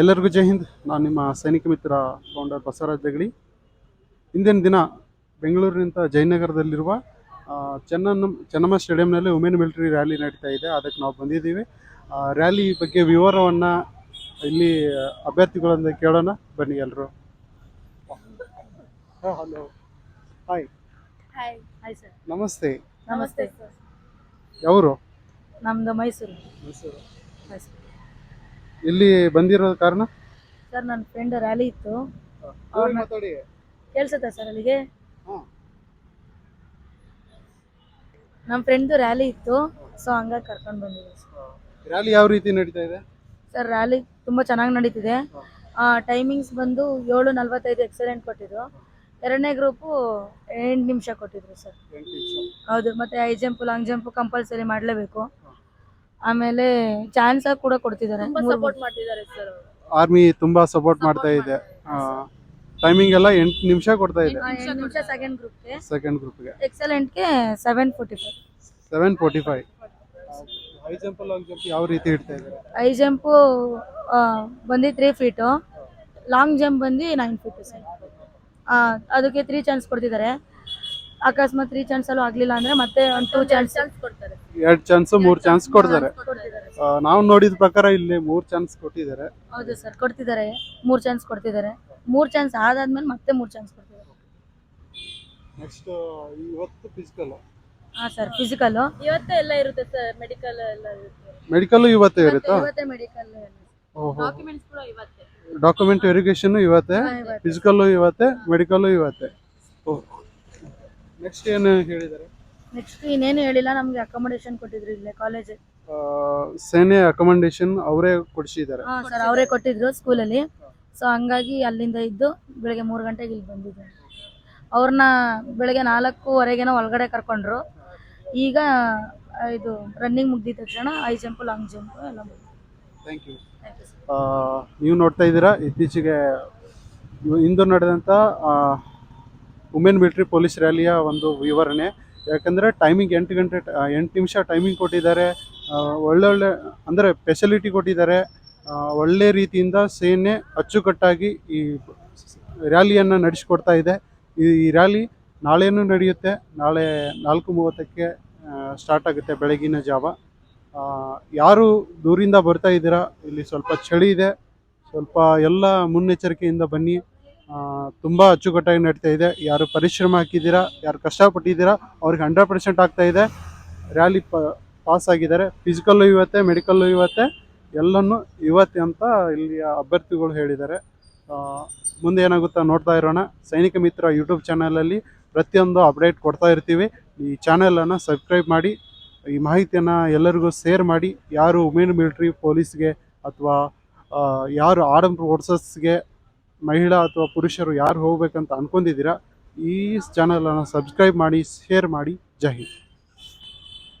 ಎಲ್ಲರಿಗೂ ಜೈ ಹಿಂದ್. ನಾನು ನಿಮ್ಮ ಸೈನಿಕ ಮಿತ್ರ ಫೌಂಡರ್ ಬಸವರಾಜ್ ಜಗಳಿ ಇಂದಿನ ದಿನ ಬೆಂಗಳೂರಿನಿಂದ ಜಯನಗರದಲ್ಲಿರುವ ಚೆನ್ನಮ್ಮ ಚೆನ್ನಮ್ಮ ಸ್ಟೇಡಿಯಂನಲ್ಲಿ ವುಮೆನ್ ಮಿಲಿಟರಿ ರ್ಯಾಲಿ ನಡೀತಾ ಇದೆ. ಅದಕ್ಕೆ ನಾವು ಬಂದಿದ್ದೀವಿ. ರ್ಯಾಲಿ ಬಗ್ಗೆ ವಿವರವನ್ನು ಇಲ್ಲಿ ಅಭ್ಯರ್ಥಿಗಳಿಂದ ಕೇಳೋಣ. ಬನ್ನಿ ಎಲ್ಲರೂ hello. Hi hi hi sir ನಮಸ್ತೆ. ನಮಸ್ತೆ ಸರ್ ಯಾವರು? ನಮ್ದು ಮೈಸೂರು. ಹಾಯ್ ಸರ್ ಇಲ್ಲಿ ಬಂದಿರೋ ಕಾರಣ? ಸರ್ ನನ್ನ ಫ್ರೆಂಡ್ ರ್ಯಾಲಿ ಇತ್ತು. ಅವ್ರ್ನ- ಕೇಳಿಸುತ್ತಾ ಸರ್ ಅಲ್ಲಿಗೆ. ನಮ್ಮ ಫ್ರೆಂಡ್ದು ರ್ಯಾಲಿ ಇತ್ತು. ಸೊ ಹಂಗಾಗಿ ಕರ್ಕೊಂಡು ಬಂದಿದ್ದೀವಿ ರ್ಯಾಲಿ ಯಾವ ರೀತಿ ನಡೀತಾ ಇದೆ? ಸರ್ ರ್ಯಾಲಿ ತುಂಬ ಚೆನ್ನಾಗಿ ನಡೀತಿದೆ. ಟೈಮಿಂಗ್ಸ್ ಬಂದು ಏಳು ನಲ್ವತ್ತೈದು ಎಕ್ಸಲೆಂಟ್ ಕೊಟ್ಟಿದ್ರು. ಎರಡನೇ ಗ್ರೂಪು ಎಂಟು ನಿಮಿಷ ಕೊಟ್ಟಿದ್ರು ಸರ್. ಹೌದು ಮತ್ತೆ high jump long jump compulsory ಮಾಡಲೇಬೇಕು. ಆಮೇಲೆ ಚಾನ್ಸ್ ಕೂಡ ಕೊಡ್ತಿದ್ದಾರೆ. ಸಪೋರ್ಟ್ ಮಾಡ್ತಿದ್ದಾರೆ ಸರ್ ಆರ್ಮಿ ತುಂಬಾ ಸಪೋರ್ಟ್ ಮಾಡ್ತಾ ಇದೆ. ಟೈಮಿಂಗ್ ಎಲ್ಲ ಎಂಟು ನಿಮಿಷ ಕೊಡ್ತಾ ಇದೆ. ಎಂಟು ನಿಮಿಷ ಸೆಕೆಂಡ್ ಗ್ರೂಪ್ಗೆ ಸೆಕೆಂಡ್ ಗ್ರೂಪ್ಗೆ ಎಕ್ಸಲೆಂಟ್ಗೆ seven forty five seven forty five high jump long jump ಯಾವ ರೀತಿ ಇಡ್ತಾ ಇದ್ದಾರೆ? ಹೈ ಜಂಪು ಬಂದು ತ್ರೀ ಫೀಟ್ ಲಾಂಗ್ ಜಂಪ್ ಬಂದು ನೈನ್ ಫೀಟ್ ಸರ್ ಅದಕ್ಕೆ ತ್ರೀ ಚಾನ್ಸ್ ಕೊಡ್ತಿದ್ದಾರೆ. ಅಕಸ್ಮಾತ್ ತ್ರೀ ಚಾನ್ಸಲ್ಲೂ ಆಗಲಿಲ್ಲ ಅಂದ್ರೆ ಮತ್ತೆ ಒಂದು ಟೂ ಚಾನ್ಸ್ ಚಾನ್ಸ್ ಕೊಡ್ತಾರೆ. ಎರಡು ಚಾನ್ಸ್ ಮೂರ್ ಚಾನ್ಸ್ ಕೊಡ್ತಾರೆ. ನಾವು ನೋಡಿದ ಪ್ರಕಾರ ಇಲ್ಲಿ ಮೂರ್ ಚಾನ್ಸ್ ಕೊಟ್ಟಿದ್ದಾರೆ. ಹೌದು ಸರ್ ಕೊಡ್ತಿದ್ದಾರೆ. ಮೂರ್ ಚಾನ್ಸ್ ಕೊಡ್ತಿದ್ದಾರೆ. ಮೂರ್ ಚಾನ್ಸ್ ಆದಾದ್ಮೇಲೆ ಮತ್ತೆ ಮೂರ್ ಚಾನ್ಸ್ ಕೊಡ್ತಿದ್ದಾರೆ. ನೆಕ್ಸ್ಟ್ ಇವತ್ತು ಫಿಸಿಕಲ್ ಹಾ ಸರ್ ಫಿಸಿಕಲ್ ಇವತ್ತೇ ಎಲ್ಲ ಇರುತ್ತೆ ಸರ್ ಮೆಡಿಕಲ್ ಎಲ್ಲ ಇರುತ್ತೆ. ಮೆಡಿಕಲ್ ಇವತ್ತೇ ಇರುತ್ತಾ? ಇವತ್ತೇ ಮೆಡಿಕಲ್ ಓಹೋ. ಡಾಕ್ಯುಮೆಂಟ್ಸ್ ಕೂಡ ಇವತ್ತೇ. ಡಾಕ್ಯುಮೆಂಟ್ ವೆರಿಫಿಕೇಶನ್ ಇವತ್ತೇ ಫಿಸಿಕಲ್ ಇವತ್ತೇ. ಮೆಡಿಕಲ್ ಇವತ್ತೇ ಓಹ್. ನೆಕ್ಸ್ಟ್ ಏನು ಹೇಳಿದ್ದಾರೆ? ನೆಕ್ಸ್ಟ್ ಇನ್ನೇನು ಹೇಳಿಲ್ಲ ನಮಗೆ ಅಕಾಮಡೇಷನ್ ಕೊಟ್ಟಿದ್ರು ಇಲ್ಲೇ ಕಾಲೇಜ್ ಆ, ಸೇನೆ ಅಕಮೆಂಡೇಶನ್ ಅವರೇ ಕೊಡಿಸಿದ್ದಾರೆ. ಹಾಂ ಸರ್ ಅವರೇ ಕೊಟ್ಟಿದ್ರು ಸ್ಕೂಲಲ್ಲಿ ಸೊ ಹಂಗಾಗಿ ಅಲ್ಲಿಂದ ಇದ್ದು ಬೆಳಗ್ಗೆ ಮೂರು ಗಂಟೆಗೆ ಇಲ್ಲಿ ಬಂದಿದ್ದೆ ಅವ್ರನ್ನ ಬೆಳಗ್ಗೆ ನಾಲ್ಕೂವರೆಗೇನೋ ಒಳಗಡೆ ಕರ್ಕೊಂಡ್ರು. ಈಗ ಆ, ಇದು ರನ್ನಿಂಗ್ ಮುಗ್ದಿದ ತಕ್ಷಣ ಹೈ ಜಂಪ್ ಲಾಂಗ್ ಜಂಪ್ ಎಲ್ಲ ಮುಗ್ದು ಥ್ಯಾಂಕ್ ಯು ನೀವು ನೋಡ್ತಾ ಇದ್ದೀರಾ ಇತ್ತೀಚೆಗೆ ಇಂದು ನಡೆದಂಥ ವುಮೆನ್ ಮಿಲಿಟರಿ ಪೊಲೀಸ್ ರ್ಯಾಲಿಯ ಒಂದು ವಿವರಣೆ. ಯಾಕಂದರೆ ಟೈಮಿಂಗ್ ಎಂಟು ಗಂಟೆ ಎಂಟು ನಿಮಿಷ ಟೈಮಿಂಗ್ ಕೊಟ್ಟಿದ್ದಾರೆ. ಒಳ್ಳೊಳ್ಳೆ ಅಂದರೆ ಫೆಸಿಲಿಟಿ ಕೊಟ್ಟಿದ್ದಾರೆ. ಒಳ್ಳೆ ರೀತಿಯಿಂದ ಸೇನೆ ಅಚ್ಚುಕಟ್ಟಾಗಿ ಈ ರ್ಯಾಲಿಯನ್ನು ನಡೆಸಿಕೊಡ್ತಾ ಇದೆ. ಈ ರ್ಯಾಲಿ ನಾಳೆನೂ ನಡೆಯುತ್ತೆ. ನಾಳೆ ನಾಲ್ಕು ಮೂವತ್ತಕ್ಕೆ ಸ್ಟಾರ್ಟ್ ಆಗುತ್ತೆ ಬೆಳಗಿನ ಜಾವ. ಯಾರು ದೂರಿಂದ ಬರ್ತಾ ಇದ್ದೀರಾ? ಇಲ್ಲಿ ಸ್ವಲ್ಪ ಚಳಿ ಇದೆ. ಸ್ವಲ್ಪ ಎಲ್ಲ ಮುನ್ನೆಚ್ಚರಿಕೆಯಿಂದ ಬನ್ನಿ. ತುಂಬ ಅಚ್ಚುಕಟ್ಟಾಗಿ ನಡೀತಾ ಇದೆ. ಯಾರು ಪರಿಶ್ರಮ ಹಾಕಿದ್ದೀರಾ, ಯಾರು ಕಷ್ಟಪಟ್ಟಿದ್ದೀರಾ, ಅವ್ರಿಗೆ ಹಂಡ್ರೆಡ್ ಪರ್ಸೆಂಟ್ ಆಗ್ತಾ ಇದೆ. ರ್ಯಾಲಿ ಪಾಸ್ ಆಗಿದ್ದಾರೆ. ಫಿಸಿಕಲ್ಲು ಇವತ್ತೆ ಮೆಡಿಕಲ್ಲು ಇವತ್ತೆ. ಎಲ್ಲನೂ ಇವತ್ತೆ ಅಂತ ಇಲ್ಲಿಯ ಅಭ್ಯರ್ಥಿಗಳು ಹೇಳಿದ್ದಾರೆ. ಮುಂದೆ ಏನಾಗುತ್ತಾ ನೋಡ್ತಾ ಇರೋಣ. ಸೈನಿಕ ಮಿತ್ರ ಯೂಟ್ಯೂಬ್ ಚಾನಲಲ್ಲಿ ಪ್ರತಿಯೊಂದು ಅಪ್ಡೇಟ್ ಕೊಡ್ತಾ ಇರ್ತೀವಿ. ಈ ಚಾನಲನ್ನು ಸಬ್ಸ್ಕ್ರೈಬ್ ಮಾಡಿ, ಈ ಮಾಹಿತಿಯನ್ನು ಎಲ್ಲರಿಗೂ ಶೇರ್ ಮಾಡಿ. ಯಾರು ವುಮೆನ್ ಮಿಲಿಟ್ರಿ ಪೊಲೀಸ್ಗೆ ಅಥವಾ ಯಾರು ಆರ್ಮ್ ಫೋರ್ಸಸ್ಗೆ ಮಹಿಳಾ ಅಥವಾ ಪುರುಷರು ಯಾರು ಹೋಗ್ಬೇಕಂತ ಅಂದ್ಕೊಂಡಿದ್ದೀರಾ ಈ ಚಾನಲನ್ನು ಸಬ್ಸ್ಕ್ರೈಬ್ ಮಾಡಿ ಶೇರ್ ಮಾಡಿ. ಜೈ ಹಿಂದ್.